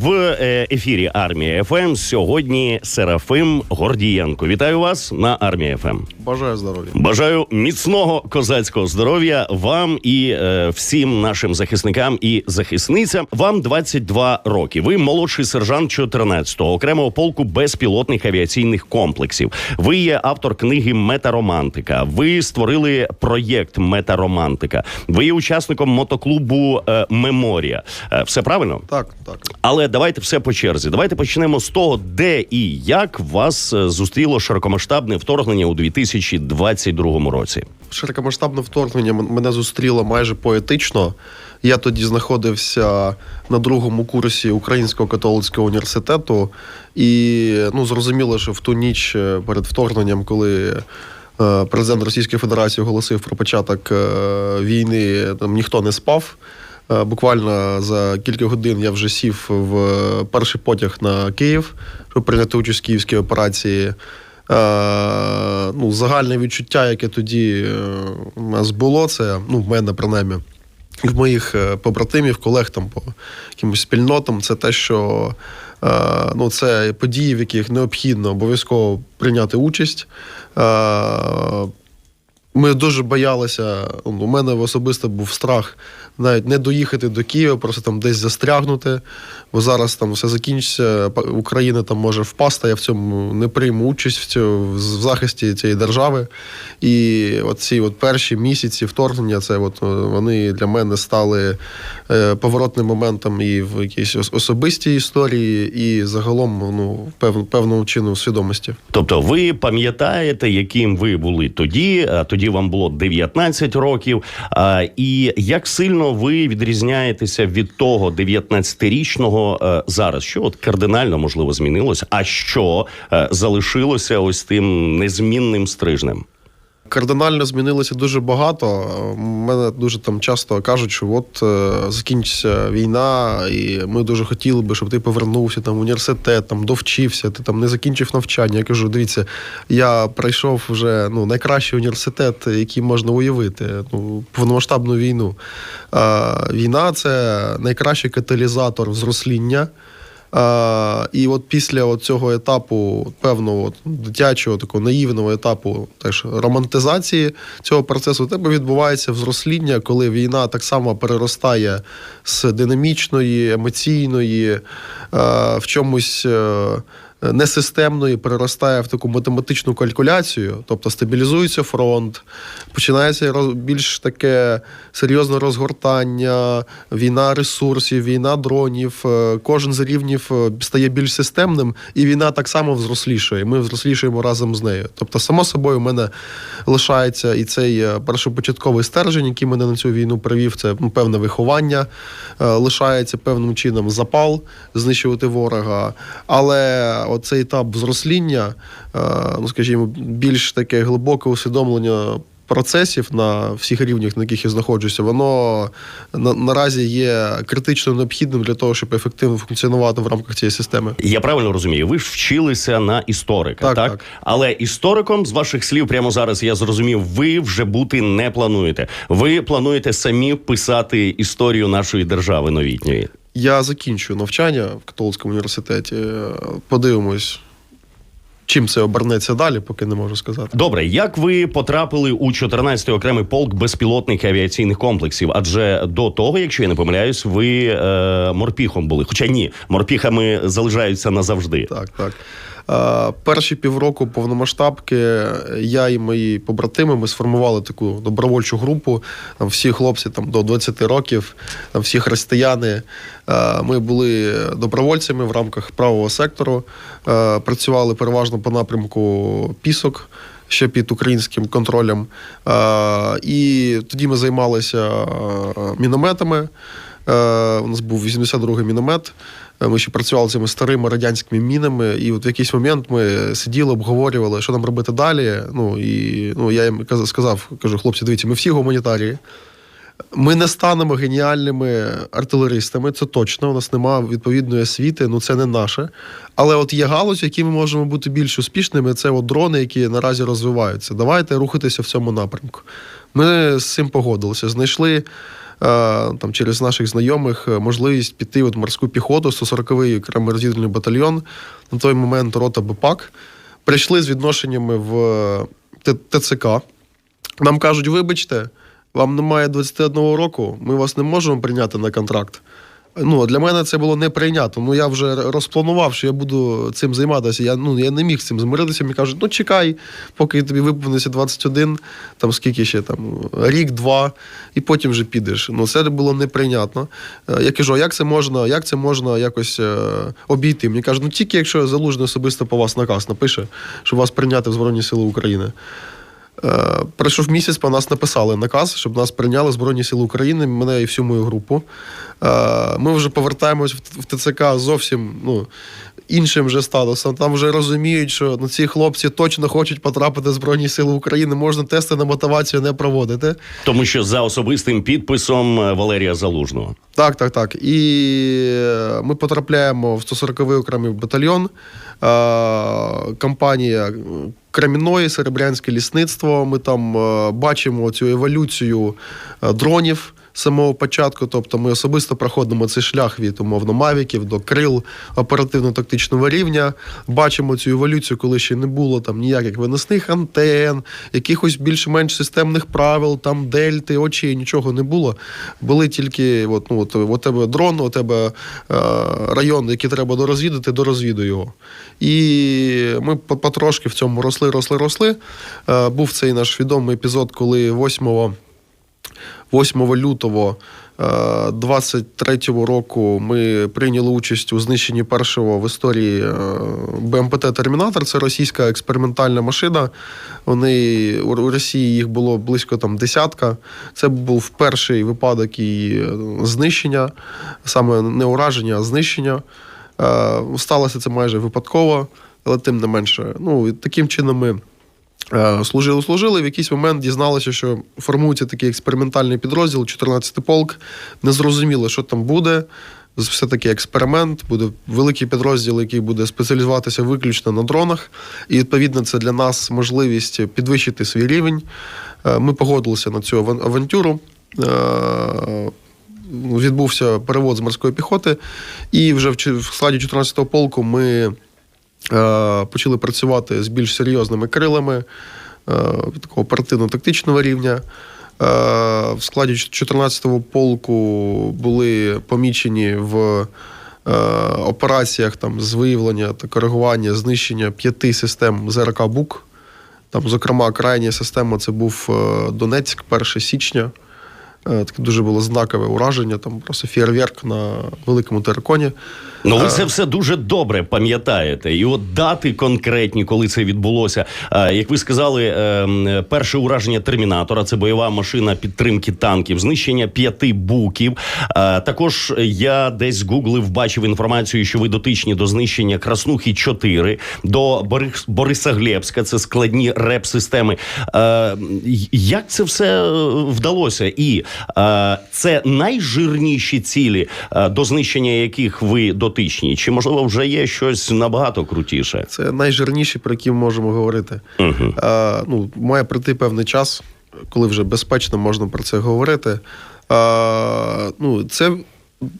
В е, ефірі Армія ФМ сьогодні Серафим Гордієнко. Вітаю вас на Армія ФМ. Бажаю здоров'я. Бажаю міцного козацького здоров'я вам і е, всім нашим захисникам і захисницям. Вам 22 роки. Ви молодший сержант 14-го окремого полку безпілотних авіаційних комплексів. Ви є автор книги Метаромантика. Ви створили проєкт Метаромантика. Ви є учасником мотоклубу е, Меморія. Е, все правильно? Так, так. Але давайте все по черзі. Давайте почнемо з того, де і як вас е, зустріло широкомасштабне вторгнення у 2022 році. Широкомасштабне вторгнення мене зустріло майже поетично. Я тоді знаходився на другому курсі Українського католицького університету, і ну зрозуміло, що в ту ніч е, перед вторгненням, коли е, президент Російської Федерації оголосив про початок війни, там ніхто не спав. Е, Буквально за кілька годин я вже сів в перший потяг на Київ, щоб прийняти участь в київській операції. Е, ну, загальне відчуття, яке тоді е, у нас було, це ну, в мене принаймні. В моїх побратимів, колег там по якимось спільнотам, це те, що ну, це події, в яких необхідно обов'язково прийняти участь. Ми дуже боялися. ну, У мене особисто був страх навіть не доїхати до Києва, просто там десь застрягнути. Бо зараз там все закінчиться. Україна там може впасти. Я в цьому не прийму участь в цьому в захисті цієї держави. І оці от перші місяці вторгнення, це от е, вони для мене стали е, поворотним моментом і в якійсь особистій історії, і загалом ну, пев, певному чину свідомості. Тобто, ви пам'ятаєте, яким ви були тоді? а Тоді вам було 19 років. І як сильно ви відрізняєтеся від того 19-річного е, зараз? Що от кардинально можливо змінилося? А що е, залишилося ось тим незмінним стрижнем? Кардинально змінилося дуже багато. Мене дуже там часто кажуть, що от е, закінчиться війна, і ми дуже хотіли би, щоб ти повернувся там в університет, там довчився, ти там не закінчив навчання. Я кажу, дивіться, я пройшов вже ну, найкращий університет, який можна уявити. Ну, повномасштабну війну. Е, війна це найкращий каталізатор взросління. А, і от після от цього етапу, певного от, дитячого, такого наївного етапу теж романтизації цього процесу, у тебе відбувається взросління, коли війна так само переростає з динамічної, емоційної, е, в чомусь. Несистемної переростає в таку математичну калькуляцію, тобто стабілізується фронт, починається більш таке серйозне розгортання, війна ресурсів, війна дронів. е, Кожен з рівнів е, стає більш системним, і війна так само взрослішає. Ми взрослішаємо разом з нею. Тобто, само собою, у мене лишається і цей е, першопочатковий стержень, який мене на цю війну привів, це певне виховання, лишається певним чином запал знищувати ворога. Але оцей етап взросління, е, ну скажімо, більш таке глибоке усвідомлення. Процесів на всіх рівнях, на яких я знаходжуся, воно на, наразі є критично необхідним для того, щоб ефективно функціонувати в рамках цієї системи. Я правильно розумію, ви ж вчилися на історика, так, Так, так. Але істориком, з ваших слів, прямо зараз я зрозумів, ви вже бути не плануєте. Ви плануєте самі писати історію нашої держави новітньої. Я закінчую навчання в католицькому університеті. Подивимось, чим це обернеться далі, поки не можу сказати. Добре, як ви потрапили у 14-й окремий полк безпілотних авіаційних комплексів? Адже до того, якщо я не помиляюсь, ви е, морпіхом були. Хоча ні, морпіхами залишаються назавжди. Так, так. Е, Перші півроку повномасштабки я і мої побратими ми сформували таку добровольчу групу. Там всі хлопці там до 20 років, там всі християни. Е, Ми були добровольцями в рамках правого сектору, е, працювали переважно по напрямку пісок. Ще під українським контролем. І тоді ми займалися мінометами. У нас був 82-й міномет. Е, Ми ще працювали цими старими радянськими мінами, і от в якийсь момент ми сиділи, обговорювали, що нам робити далі. Ну і ну я їм сказав, кажу, хлопці, дивіться, ми всі гуманітарії. Ми не станемо геніальними артилеристами, це точно. У нас немає відповідної освіти, ну це не наше. Але от є галузь, в якій ми можемо бути більш успішними. Це от дрони, які наразі розвиваються. Давайте рухатися в цьому напрямку. Ми з цим погодилися. Знайшли там, через наших знайомих е, можливість піти в морську піхоту, 140-й окремий розвідувальний батальйон, на той момент рота БПАК. Прийшли з відношеннями в е, ТЦК. Нам кажуть, вибачте, вам немає 21 року, ми вас не можемо прийняти на контракт. Ну, для мене це було неприйнятно. Ну, я вже розпланував, що я буду цим займатися. Я, ну, я не міг з цим змиритися. Мені кажуть, ну чекай, поки тобі виповниться 21, там скільки ще там, рік-два, і потім вже підеш. Ну, це було неприйнятно. Е, Я кажу, як це можна, як це можна якось е, обійти? Мені кажуть, ну тільки якщо залужний особисто по вас наказ напише, що вас прийняти в Збройні Сили України. Е, Пройшов місяць, по нас написали наказ, щоб нас прийняли Збройні Сили України, мене і всю мою групу. Е, Ми вже повертаємось в ТЦК зовсім ну, іншим вже статусом. Там вже розуміють, що ну, ці хлопці точно хочуть потрапити в Збройні Сили України. Можна тести на мотивацію не проводити. Тому що за особистим підписом е, Валерія Залужного. Так, так, так. І е, ми потрапляємо в 140-й окремий батальйон. Е, Компанія Креміної, Серебрянське лісництво. Ми там бачимо цю еволюцію дронів. Самого початку, тобто ми особисто проходимо цей шлях від умовно мавіків до крил оперативно-тактичного рівня. Бачимо цю еволюцію, коли ще не було там ніяких виносних антен, якихось більш-менш системних правил, там дельти, очей, нічого не було. Були тільки от, ну, от, у тебе дрон, у тебе е, район, який треба дорозвідати, дорозвідуй його. І ми потрошки в цьому росли, росли, росли. Е, був цей наш відомий епізод, коли 8 8 лютого е, 23-го року ми прийняли участь у знищенні першого в історії е, БМПТ Термінатор. Це російська експериментальна машина. Вони у Росії їх було близько там десятка. Це був перший випадок її е, знищення, саме не ураження, а знищення. Е, Сталося це майже випадково, але тим не менше. Ну, таким чином ми. Е, Служили, служили. В якийсь момент дізналися, що формується такий експериментальний підрозділ, 14-й полк. Не зрозуміло, що там буде. Все-таки експеримент, буде великий підрозділ, який буде спеціалізуватися виключно на дронах. І відповідно це для нас можливість підвищити свій рівень. Е, Ми погодилися на цю авантюру. Е, Відбувся перевод з морської піхоти, і вже в складі 14-го полку ми почали працювати з більш серйозними крилами е, такого оперативно-тактичного рівня. Е, в складі 14-го полку були помічені в е, операціях там, з виявлення та коригування, знищення п'яти систем ЗРК БУК. Там, зокрема, крайня система це був е, Донецьк, 1 січня. Е, Таке дуже було знакове ураження, там просто фєрверк на великому териконі. Ну, ви це все дуже добре пам'ятаєте. І от дати конкретні, коли це відбулося. Е, Як ви сказали, е, перше ураження термінатора це бойова машина підтримки танків, знищення п'яти буків. Е, Також я десь гуглив, бачив інформацію, що ви дотичні до знищення Краснухи 4 до Борис- Борисоглебська. Це складні реп-системи. Е, Як це все е, вдалося? І е, це найжирніші цілі, е, до знищення яких ви дотичні? Чи можливо вже є щось набагато крутіше? Це найжирніші, про які ми можемо говорити. Угу. А, ну, має прийти певний час, коли вже безпечно можна про це говорити. А, ну, це,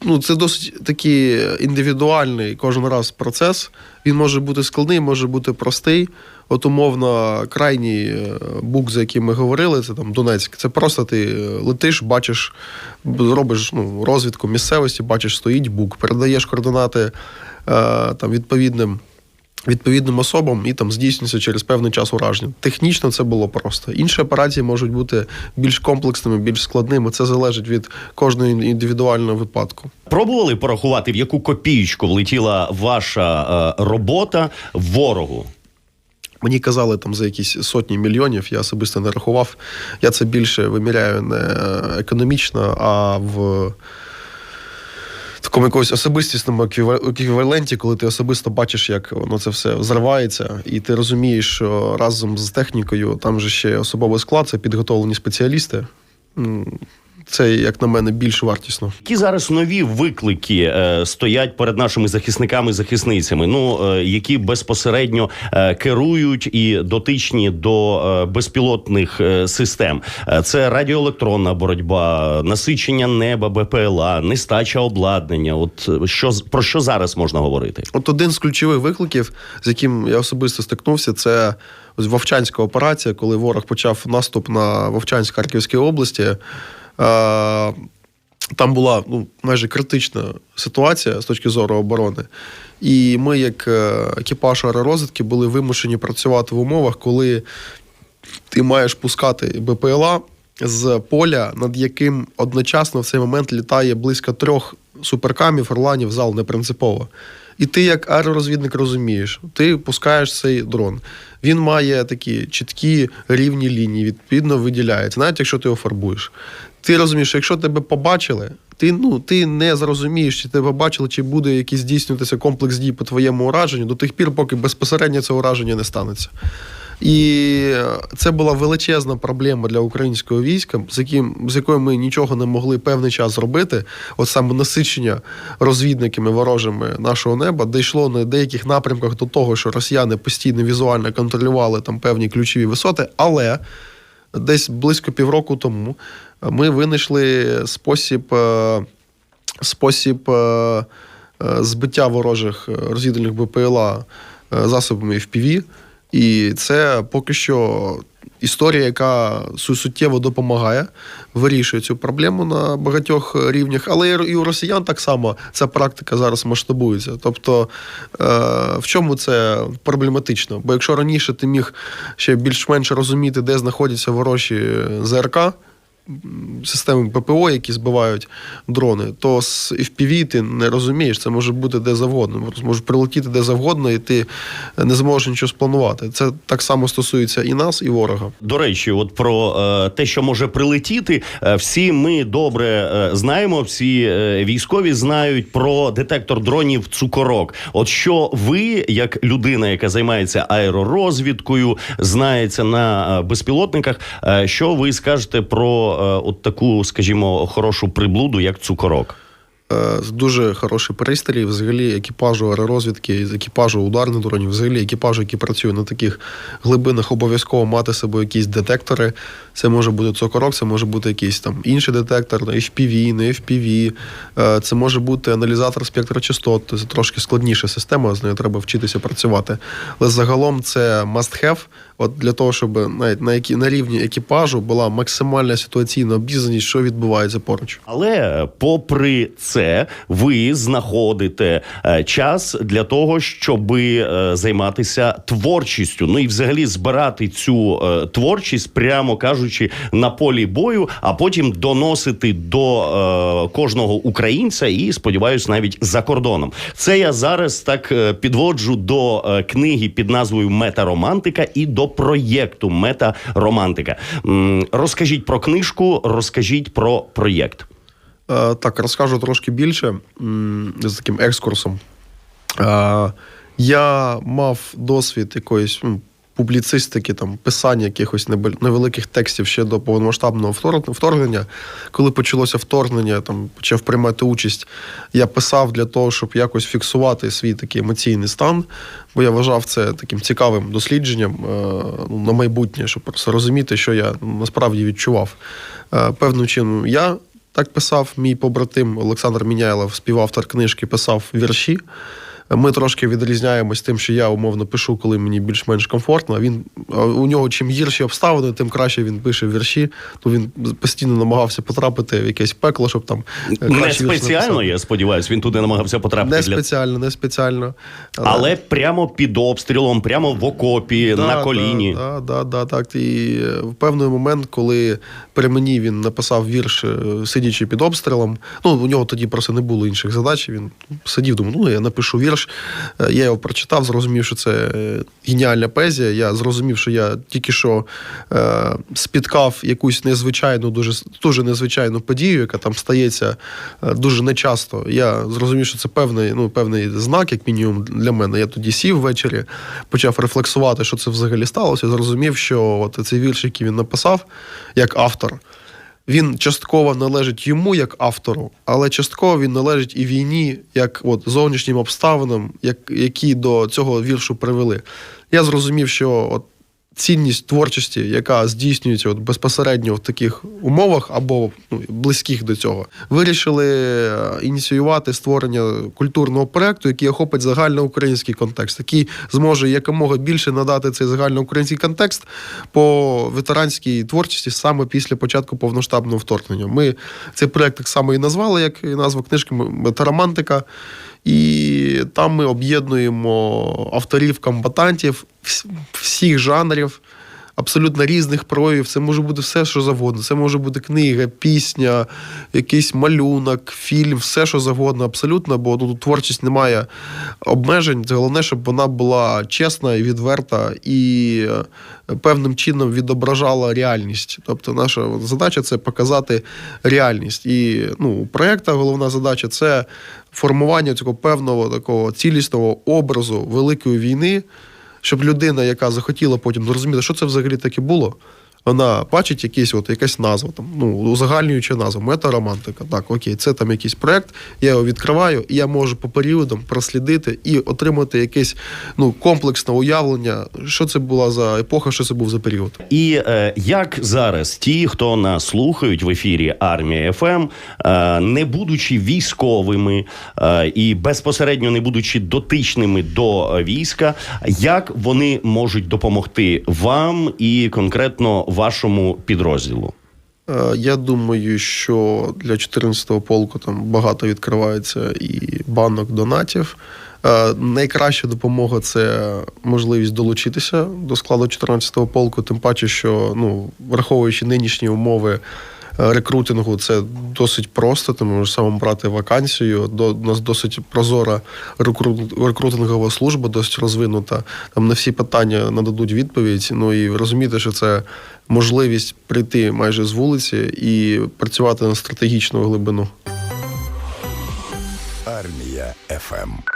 ну, це досить такий індивідуальний кожен раз процес. Він може бути складний, може бути простий. От, умовно, крайній е, бук, за яким ми говорили, це там Донецьк. Це просто ти е, летиш, бачиш, робиш ну, розвідку місцевості, бачиш, стоїть бук, передаєш координати е, там, відповідним відповідним особам і там здійснюється через певний час ураження. Технічно це було просто. Інші операції можуть бути більш комплексними, більш складними. Це залежить від кожного індивідуального випадку. Пробували порахувати, в яку копієчку влетіла ваша е, робота ворогу? Мені казали там за якісь сотні мільйонів, я особисто не рахував. Я це більше виміряю не економічно, а в такому якогось особистісному еквіваленті, коли ти особисто бачиш, як воно це все взривається, і ти розумієш, що разом з технікою там же ще особовий склад, це підготовлені спеціалісти. Це, як на мене, більш вартісно. Які зараз нові виклики е, стоять перед нашими захисниками захисницями? Ну е, які безпосередньо е, керують і дотичні до е, безпілотних е, систем? Е, це радіоелектронна боротьба, насичення неба, БПЛА, нестача обладнання. От е, що про що зараз можна говорити? От один з ключових викликів, з яким я особисто стикнувся, це Вовчанська операція, коли ворог почав наступ на Вовчанськ Харківської області. Е, Там була ну, майже критична ситуація з точки зору оборони. І ми, як е, екіпаж аеророзвідки, були вимушені працювати в умовах, коли ти маєш пускати БПЛА з поля, над яким одночасно в цей момент літає близько трьох суперкамів, орланів зал не принципово. І ти, як аеророзвідник, розумієш, ти пускаєш цей дрон. Він має такі чіткі рівні лінії, відповідно виділяється, навіть якщо ти його фарбуєш. Ти розумієш, що якщо тебе побачили, ти, ну, ти не зрозумієш, чи тебе бачили, чи буде якийсь здійснюватися комплекс дій по твоєму ураженню до тих пір, поки безпосередньо це ураження не станеться. І це була величезна проблема для українського війська, з яким з якою ми нічого не могли певний час зробити. От саме насичення розвідниками ворожими нашого неба дійшло на деяких напрямках до того, що росіяни постійно візуально контролювали там певні ключові висоти, але десь близько півроку тому ми винайшли спосіб, е, спосіб е, е, збиття ворожих розвідувальних БПЛА засобами FPV. І це поки що історія, яка суттєво допомагає, вирішує цю проблему на багатьох рівнях. Але і у росіян так само ця практика зараз масштабується. Тобто, е, в чому це проблематично? Бо якщо раніше ти міг ще більш-менш розуміти, де знаходяться ворожі ЗРК, м, системи ППО, які збивають дрони, то з FPV ти не розумієш, це може бути де завгодно. Може прилетіти де завгодно, і ти не зможеш нічого спланувати. Це так само стосується і нас, і ворога. До речі, от про е, те, що може прилетіти, е, всі ми добре е, знаємо. Всі е, військові знають про детектор дронів цукорок. От що ви, як людина, яка займається аеророзвідкою, знається на е, безпілотниках, е, що ви скажете про от таку, скажімо, хорошу приблуду, як цукорок? Е, дуже хороший пристрій, взагалі екіпажу аеророзвідки, екіпажу ударних дронів, взагалі екіпажу, які працює на таких глибинах, обов'язково мати з собою якісь детектори. Це може бути цукорок, це може бути якийсь там інший детектор, на FPV, не FPV. Е, Це може бути аналізатор спектрочастот. Це трошки складніша система, з нею треба вчитися працювати. Але загалом це must have. От для того, щоб навіть на які на рівні екіпажу була максимальна ситуаційна обізнаність, що відбувається поруч. Але попри це, ви знаходите е, час для того, щоб займатися творчістю. Ну і взагалі збирати цю е, творчість, прямо кажучи, на полі бою, а потім доносити до е, кожного українця і сподіваюсь, навіть за кордоном. Це я зараз так е, підводжу до е, книги під назвою Мета-романтика і до проєкту Мета-романтика. Розкажіть про книжку, розкажіть про проєкт. Е, Так, розкажу трошки більше з таким екскурсом. Е, Я мав досвід якоїсь публіцистики, там, писання якихось невеликих текстів ще до повномасштабного вторгнення. Коли почалося вторгнення, там, почав приймати участь, я писав для того, щоб якось фіксувати свій такий емоційний стан, бо я вважав це таким цікавим дослідженням е, ну, на майбутнє, щоб просто розуміти, що я насправді відчував. Е, Певним чином я так писав мій побратим Олександр Міняйлов, співавтор книжки, писав вірші. Ми трошки відрізняємось тим, що я умовно пишу, коли мені більш-менш комфортно. Він у нього чим гірші обставини, тим краще він пише вірші. То він постійно намагався потрапити в якесь пекло, щоб там е, Не спеціально, я сподіваюся, він туди намагався потрапити Не для спеціально, не спеціально. але прямо під обстрілом, прямо в окопі, на коліні. Да, да, да, так. І е, в певний момент, коли при мені він написав вірш, е, сидячи під обстрілом. Ну, у нього тоді просто не було інших задач. Він сидів, думав, ну я напишу вірш. Е, Я його прочитав, зрозумів, що це е, геніальна поезія. Я зрозумів, що я тільки що е, спіткав якусь незвичайну, дуже дуже незвичайну подію, яка там стається дуже нечасто. Я зрозумів, що це певний, ну, певний знак, як мінімум, для мене. Я тоді сів ввечері, почав рефлексувати, що це взагалі сталося. Зрозумів, що от цей вірш, який він написав, як автор. Він частково належить йому як автору, але частково він належить і війні, як от зовнішнім обставинам, як, які до цього віршу привели. Я зрозумів, що от цінність творчості, яка здійснюється от безпосередньо в таких умовах або ну, близьких до цього, вирішили е, ініціювати створення культурного проекту, який охопить загальноукраїнський контекст, який зможе якомога більше надати цей загальноукраїнський контекст по ветеранській творчості саме після початку повноштабного вторгнення. Ми цей проект так само і назвали, як і назва книжки «Метаромантика». І там ми об'єднуємо авторів, комбатантів всіх жанрів, абсолютно різних проявів. Це може бути все, що завгодно. Це може бути книга, пісня, якийсь малюнок, фільм, все, що завгодно, абсолютно, бо тут творчість не має обмежень. Головне, щоб вона була чесна і відверта і е, певним чином відображала реальність. Тобто, наша задача це показати реальність. І ну, у проєкта головна задача це формування цього певного такого цілісного образу великої війни, щоб людина, яка захотіла потім зрозуміти, що це взагалі таке було. Вона бачить якийсь, от, якась назва, там, ну, узагальнююча назва, метаромантика. Так, окей, це там якийсь проект, я його відкриваю, і я можу по періодам прослідити і отримати якесь ну, комплексне уявлення, що це була за епоха, що це був за період. І е, як зараз ті, хто нас слухають в ефірі Армія ФМ, е, не будучи військовими е, і безпосередньо не будучи дотичними до війська, як вони можуть допомогти вам і конкретно вашому підрозділу? Е, Я думаю, що для 14-го полку там багато відкривається і банок донатів. Е, Найкраща допомога це можливість долучитися до складу 14-го полку, тим паче, що ну, враховуючи нинішні умови рекрутингу, це досить просто. Ти можеш сам брати вакансію. До у нас досить прозора рекрутингова служба, досить розвинута. Там на всі питання нададуть відповідь. Ну і розуміти, що це можливість прийти майже з вулиці і працювати на стратегічну глибину. Армія ФМ.